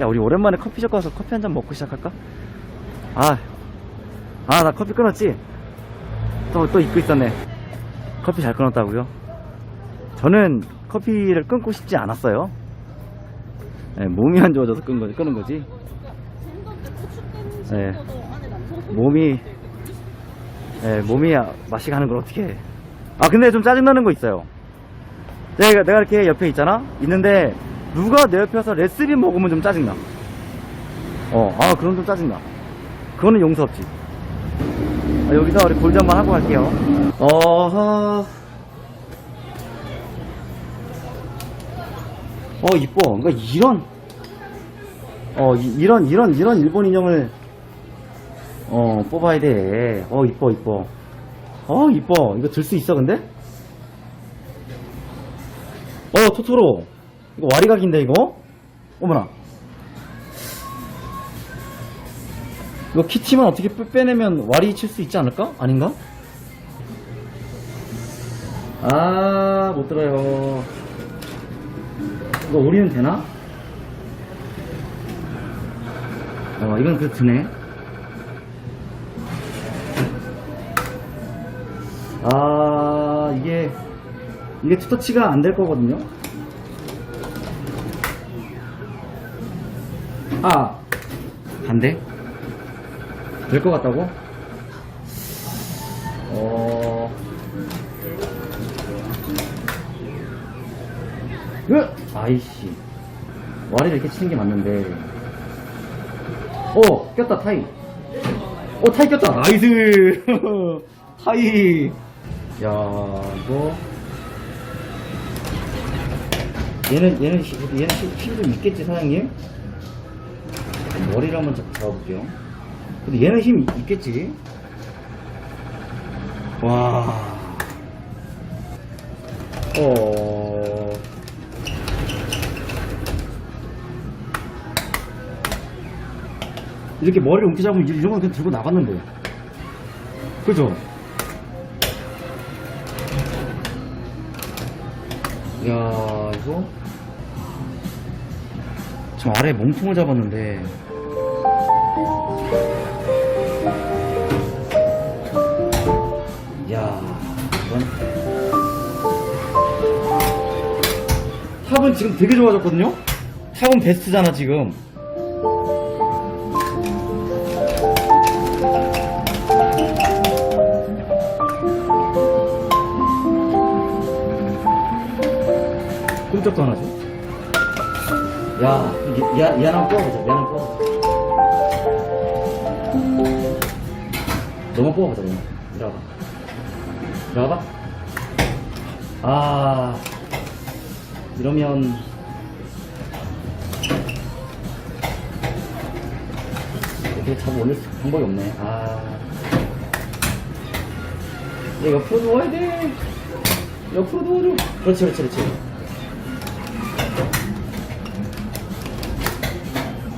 야, 우리 오랜만에 커피숍 가서 커피 한 잔 먹고 시작할까? 아, 아, 나 커피 끊었지? 또, 또 잊고 있었네. 커피 잘 끊었다고요? 저는 커피를 끊고 싶지 않았어요. 네, 몸이 안 좋아져서 끈 거지, 끊은 거지. 네. 몸이, 네, 몸이 아- 맛이 가는 걸 어떻게 해. 아, 근데 좀 짜증나는 거 있어요. 내가, 내가 이렇게 옆에 있잖아? 있는데, 누가 내 옆에 와서 레스비 먹으면 좀 짜증나. 어, 아, 그럼 좀 짜증나. 그거는 용서 없지. 아, 여기서 우리 골드 한번 하고 갈게요. 어허. 어, 이뻐. 그러니까 이런, 어, 이, 이런, 이런, 이런 일본 인형을, 어, 뽑아야 돼. 어, 이뻐, 이뻐. 어, 이뻐. 이거 들 수 있어, 근데? 어, 토토로. 이거 와리각인데, 이거? 어머나. 이거 키티만 어떻게 빼- 빼내면 와리 칠 수 있지 않을까? 아닌가? 아, 못 들어요. 이거 오리는 되나? 어, 이건 그 드네. 아, 이게, 이게 투터치가 안 될 거거든요? 아, 반대? 될 것 같다고? 어, 으! 아이씨. 와리를 이렇게 치는 게 맞는데. 어, 꼈다, 타이. 어, 타이 꼈다. 나이스! 타이. 야, 이거. 얘는, 얘는, 시- 얘는 힘좀 있겠지, 사장님? 머리를 한번 잡- 잡아볼게요. 근데 얘는 힘 있- 있겠지? 와. 어. 이렇게 머리를 움켜 잡으면 이런 건 그냥 들고 나갔는데. 그죠? 야 이거. 저 아래 몸통을 잡았는데. 야, 이건 탑은 지금 되게 좋아졌거든요? 탑은 베스트잖아, 지금. 꼼짝도 안 하죠? 야, 얘, 얘, 얘 하나 뽑아보자, 얘하 너무 뽑아보자. 이리 와봐. 이리 와봐. 아, 이러면. 이렇게 잡아 올릴 수- 방법이 없네. 아. 얘 옆으로 누워야 돼. 옆으로 누워줘. 그렇지, 그렇지, 그렇지.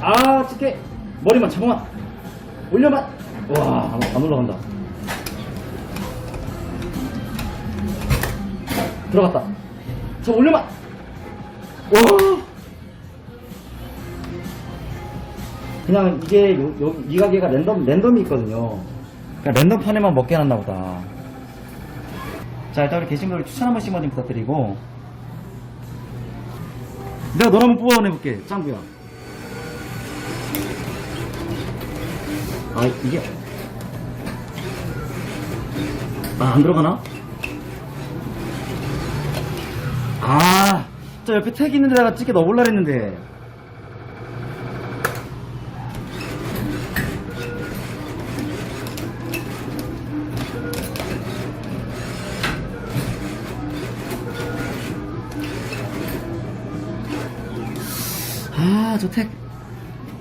아, 찍게. 머리만, 잠깐만. 올려봐. 와, 안, 안 올라간다. 들어갔다. 저 올려봐. 와. 그냥 이게 요, 요, 이 가게가 랜덤, 랜덤이 있거든요. 그냥 랜덤 판에만 먹게 해놨나 보다. 자, 일단 우리 계신 분들 추천 한 번씩만 좀 부탁드리고. 내가 너를 한번 뽑아내볼게, 짱구야. 아, 이게. 아, 안 들어가나? 아, 저 옆에 택 있는 데다가 찍게 넣어볼라 했는데. 아, 저 택.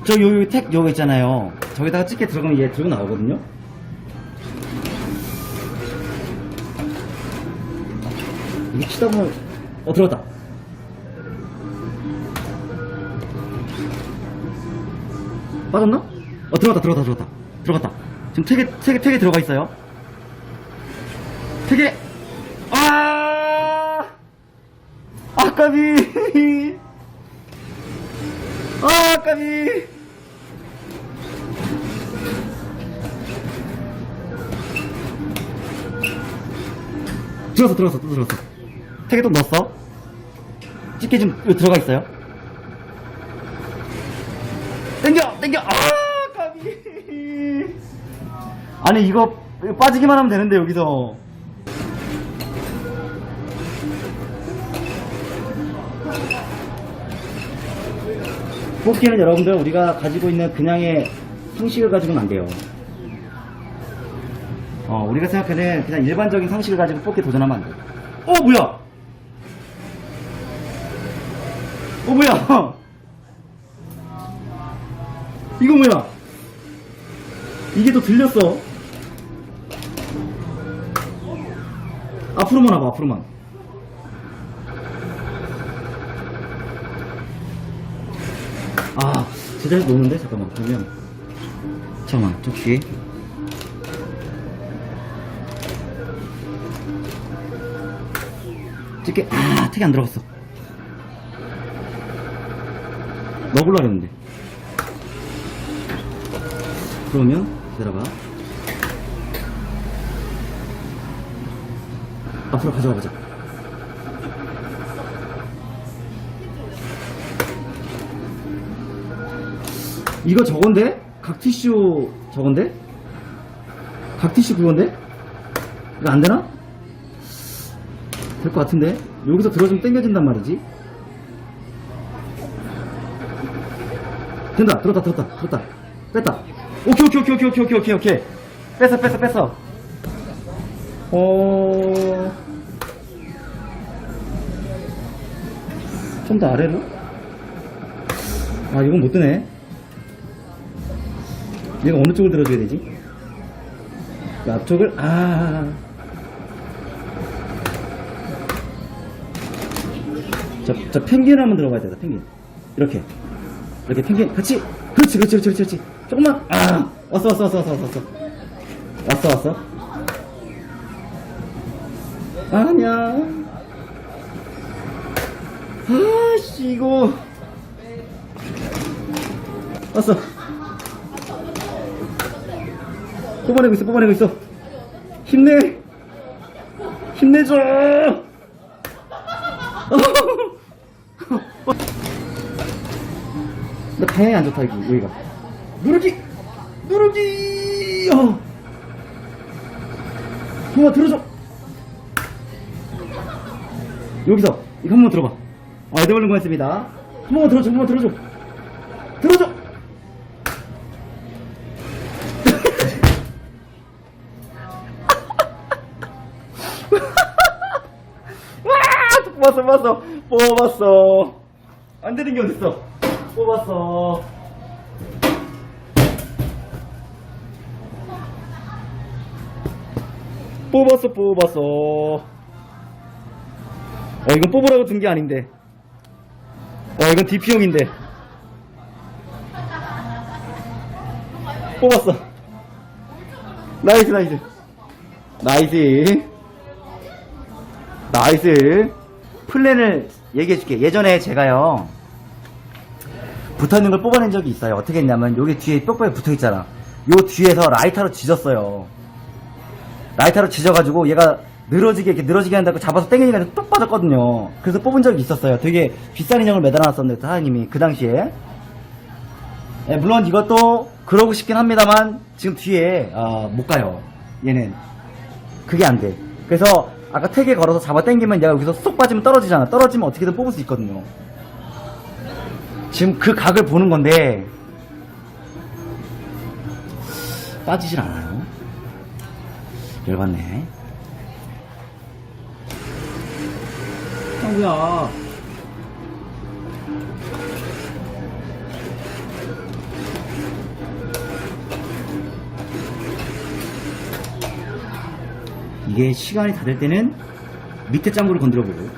저 요, 요 택, 요거 있잖아요. 저기다가 찍게 들어가면 얘 들고 나오거든요? 이게 치다 보면, 어, 들어갔다. 빠졌나? 어, 들어갔다, 들어갔다, 들어갔다. 들어갔다. 지금 택에, 택에, 택에 들어가 있어요. 택에, 아! 아까비! 아, 까비. 들어갔어, 들어갔어, 또 들어갔어. 태계도 넣었어. 집게 좀 여기 들어가 있어요. 땡겨, 땡겨. 아, 까비. 아니 이거 빠지기만 하면 되는데 여기서. 뽑기는 여러분들 우리가 가지고 있는 그냥의 상식을 가지고는 안 돼요. 어, 우리가 생각하는 그냥 일반적인 상식을 가지고 뽑기 도전하면 안 돼. 어, 뭐야? 어, 뭐야? 이거 뭐야? 이게 또 들렸어. 앞으로만 와봐, 앞으로만. 아, 제자리 노는데? 잠깐만, 그러면. 잠깐만, 저 뒤에. 찍게, 아, 택이 안 들어갔어. 넣으려 했는데. 그러면, 기다려봐. 앞으로 가져가 보자. 이거 저건데? 각티슈 저건데? 각티슈 그건데? 이거 안 되나? 될 것 같은데? 여기서 들어주면 땡겨진단 말이지? 된다! 들었다, 들었다, 들었다. 뺐다. 오케이, 오케이, 오케이, 오케이, 오케이, 오케이, 오케이, 오케이. 뺐어, 뺐어, 뺐어. 어... 좀 더 아래로? 아, 이건 못 드네. 얘가 어느 쪽을 들어줘야 되지? 이 앞쪽을, 아. 저, 저 펭귄 한번 들어가야 되다, 펭귄. 이렇게. 이렇게 펭귄, 같이. 그렇지, 그렇지, 그렇지, 그렇지. 조금만, 아. 왔어, 왔어, 왔어, 왔어, 왔어. 왔어, 왔어. 아니야. 아씨, 이거. 왔어. 뽑아내고 있어, 뽑아내고 있어. 힘내! 힘내줘! 나 방향이 안 좋다, 여기, 여기가. 누르기! 누르기! 어. 동아, 들어줘! 여기서, 이거 한 번 들어봐. 아, 에드벌룬 고했습니다. 한 번만 들어줘, 한 번만 들어줘. 들어줘! 뽑았어, 뽑았어. 뽑았어. 안 되는 게 어딨어. 뽑았어. 뽑았어, 뽑았어. 어, 이건 뽑으라고 든게 아닌데. 어, 이건 DP용인데. 뽑았어. 나이스, 나이스. 나이스. 나이스. 플랜을 얘기해 줄게. 예전에 제가요, 붙어 있는 걸 뽑아낸 적이 있어요. 어떻게 했냐면, 여기 뒤에 뼈뼈에 붙어 있잖아. 요 뒤에서 라이터로 지졌어요. 라이터로 지져가지고 얘가 늘어지게, 이렇게 늘어지게 한다고 잡아서 땡기니까 똑 빠졌거든요. 그래서 뽑은 적이 있었어요. 되게 비싼 인형을 매달아 놨었는데, 사장님이, 그 당시에. 예, 물론 이것도 그러고 싶긴 합니다만, 지금 뒤에, 아, 못 가요. 얘는. 그게 안 돼. 그래서 아까 택에 걸어서 잡아 당기면 얘가 여기서 쏙 빠지면 떨어지잖아. 떨어지면 어떻게든 뽑을 수 있거든요. 지금 그 각을 보는 건데 빠지질 않아요. 열받네. 형구야. 이게 시간이 다 될 때는 밑에 짱구를 건드려 보고.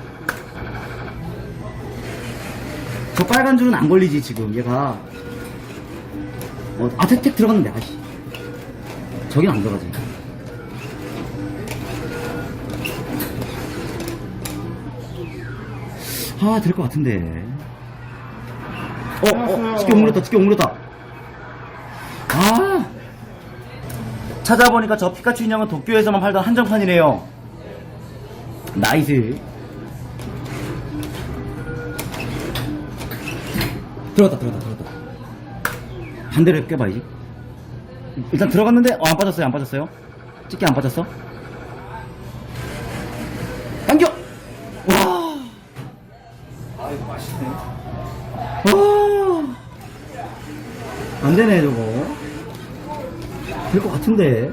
저 빨간 줄은 안 걸리지 지금. 얘가. 어, 아 택택 들어갔는데 아씨. 저긴 안 들어가지. 아 될 것 같은데. 어, 어, 집게 오므렸다, 집게 오므렸다. 아! 찾아보니까 저 피카츄 인형은 도쿄에서만 팔던 한정판이네요. 나이스. 들어갔다, 들어갔다, 들어갔다. 반대로 껴봐야지. 일단 들어갔는데, 어, 안 빠졌어요, 안 빠졌어요. 집게 안 빠졌어. 당겨! 와! 아 이거 맛있네. 와! 안 되네, 저거. 될 것 같은데.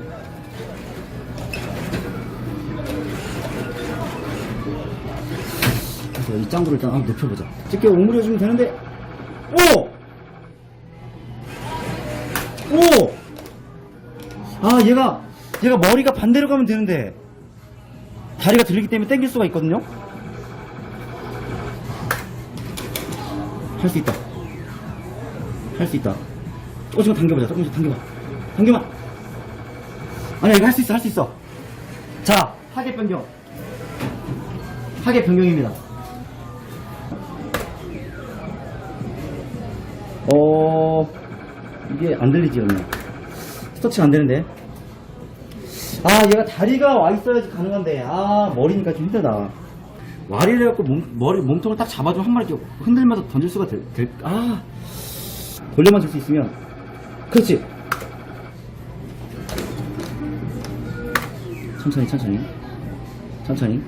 그래서 이 짱구를 일단 한번 높여보자. 집게 오므려주면 되는데, 오! 오! 아, 얘가, 얘가 머리가 반대로 가면 되는데, 다리가 들리기 때문에 당길 수가 있거든요? 할 수 있다. 할 수 있다. 조금씩 당겨보자. 조금씩 당겨봐. 당겨봐. 아니야, 이거 할 수 있어, 할 수 있어. 자, 하계 변경. 하계 변경입니다. 어, 이게 안 들리지, 그러면. 스터치가 안 되는데. 아, 얘가 다리가 와 있어야지 가능한데. 아, 머리니까 좀 힘들다. 와리를 해갖고 몸, 머리, 몸통을 딱 잡아주면 한 마리 흔들면서 던질 수가 될, 될, 아. 돌려만 줄 수 있으면. 그렇지. 천천히, 천천히. 천천히.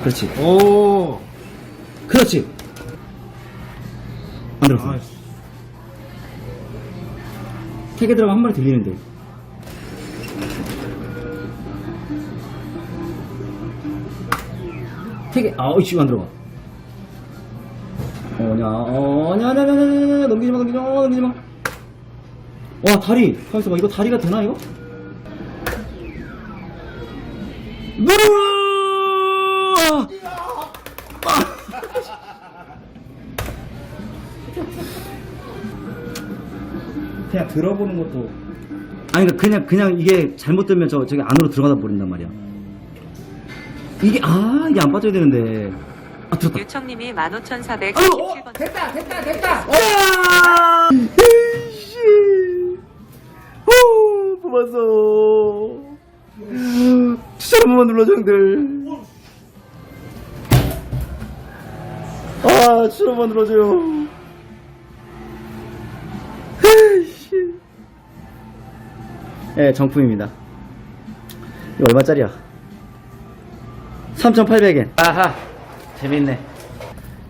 그렇지. 오. 그렇지. 안 들었어. 아, 택에 들어가면 한 마리 들리는데. 택에, 아우, 이씨, 안 들어가. 어냐, 어냐, 냐, 냐, 냐, 냐, 냐, 넘기지 마, 넘기지 마, 넘기지 마. 와, 다리. 가만있어 봐. 이거 다리가 되나, 이거? 누르! 그냥 들어보는 것도 아니 그러니까 그냥 그냥 이게 잘못되면 저 저기 안으로 들어가다 버린단 말이야. 이게 아 이게 안 빠져야 되는데 아 들었다. 유청님이 15,497번 어, 됐다 됐다 됐다. 와! 에이씨. 오, 뽑았어. 한 번만 눌러줘, 형들. 아, 번 눌러줘요. 예, 정품입니다. 이거 얼마짜리야? 3,800엔. 아하, 재밌네.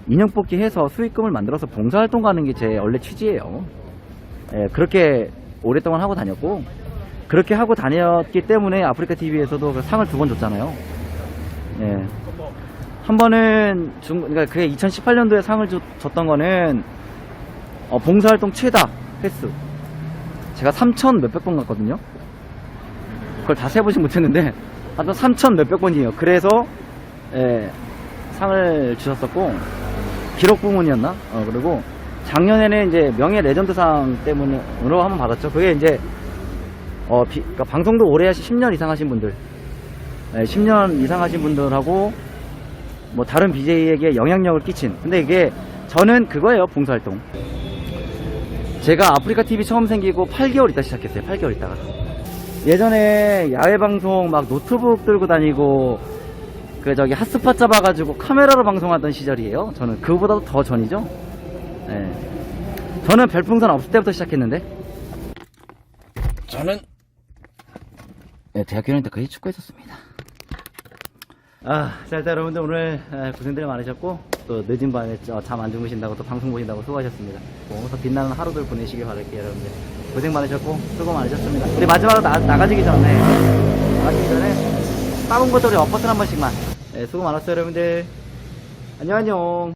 인형 뽑기 해서 수익금을 만들어서 봉사활동 가는 게 제 원래 취지예요. 예, 그렇게 오랫동안 하고 다녔고, 그렇게 하고 다녔기 때문에 아프리카 TV에서도 그 상을 두 번 줬잖아요. 예. 한 번은 중, 그러니까 그게 2018년도에 상을 주- 줬던 거는, 어, 봉사활동 최다 횟수. 제가 3천 몇백 번 갔거든요. 그걸 다 세보진 못했는데, 하여튼 3천 몇백 번이에요. 그래서, 예, 상을 주셨었고, 기록 부문이었나? 어, 그리고 작년에는 이제 명예 레전드상 때문으로 한번 받았죠. 그게 이제, 어, 비- 그러니까 방송도 오래 하신 10년 이상 하신 분들, 예, 10년 이상 하신 분들하고, 뭐 다른 BJ에게 영향력을 끼친. 근데 이게, 저는 그거예요, 봉사활동. 제가 아프리카 TV 처음 생기고 8개월 있다 시작했어요. 8개월 있다가. 예전에 야외 방송 막 노트북 들고 다니고 그 저기 핫스팟 잡아가지고 카메라로 방송하던 시절이에요. 저는 그보다도 더 전이죠. 예. 저는 별풍선 없을 때부터 시작했는데. 저는 예, 대학교 다닐 때까지 축구했었습니다. 아, 자, 일단 여러분들 오늘 에, 고생들 많으셨고 또 늦은 밤에 잠 안 주무신다고 또 방송 보신다고 수고하셨습니다. 뭐, 더 빛나는 하루들 보내시길 바랄게요, 여러분들. 고생 많으셨고 수고 많으셨습니다. 우리 마지막으로 나, 나가지기 전에 나가시기 전에 빠른 것도 우리 엎어트 한 번씩만. 예, 수고 많았어요, 여러분들. 안녕, 안녕.